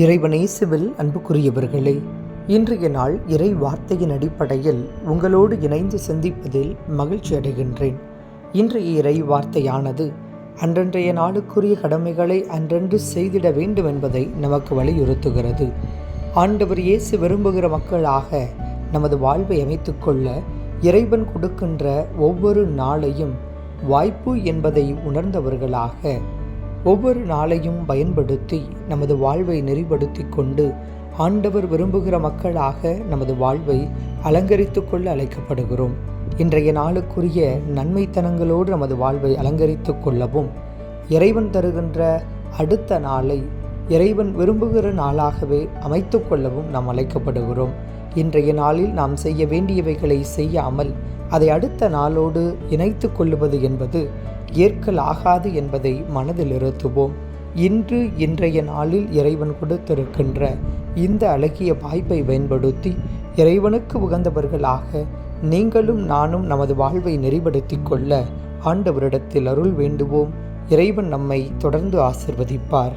இறைவனேசுவில் அன்புக்குரியவர்களே இன்றைய நாள் இறை வார்த்தையின் அடிப்படையில் உங்களோடு இணைந்து சிந்திப்பதில் மகிழ்ச்சி அடைகின்றேன். இன்றைய இறை வார்த்தையானது அன்றன்றைய நாளுக்குரிய கடமைகளை அன்றன்று செய்திட வேண்டும் என்பதை நமக்கு வலியுறுத்துகிறது. ஆண்டவர் இயேசு விரும்புகிற மக்களாக நமது வாழ்வை அமைத்துக்கொள்ள இறைவன் கொடுக்கின்ற ஒவ்வொரு நாளையும் வாய்ப்பு என்பதை உணர்ந்தவர்களாக ஒவ்வொரு நாளையும் பயன்படுத்தி நமது வாழ்வை நெறிப்படுத்தி கொண்டு ஆண்டவர் விரும்புகிற மக்களாக நமது வாழ்வை அலங்கரித்துக்கொள்ள அழைக்கப்படுகிறோம். இன்றைய நாளுக்குரிய நன்மைத்தனங்களோடு நமது வாழ்வை அலங்கரித்துக் கொள்ளவும் இறைவன் தருகின்ற அடுத்த நாளை இறைவன் விரும்புகிற நாளாகவே அமைத்து கொள்ளவும் நாம் அழைக்கப்படுகிறோம். இன்றைய நாளில் நாம் செய்ய வேண்டியவைகளை செய்யாமல் அதை அடுத்த நாளோடு இணைத்து கொள்ளுவது என்பது ஏற்கலாகாது என்பதை மனதில் இருத்துவோம். இன்று இன்றைய நாளில் இறைவன் கொடுத்திருக்கின்ற இந்த அழகிய வாய்ப்பை பயன்படுத்தி இறைவனுக்கு உகந்தவர்களாக நீங்களும் நானும் நமது வாழ்வை நெறிப்படுத்தி கொள்ள ஆண்டவரிடத்தில் அருள் வேண்டுவோம். இறைவன் நம்மை தொடர்ந்து ஆசிர்வதிப்பார்.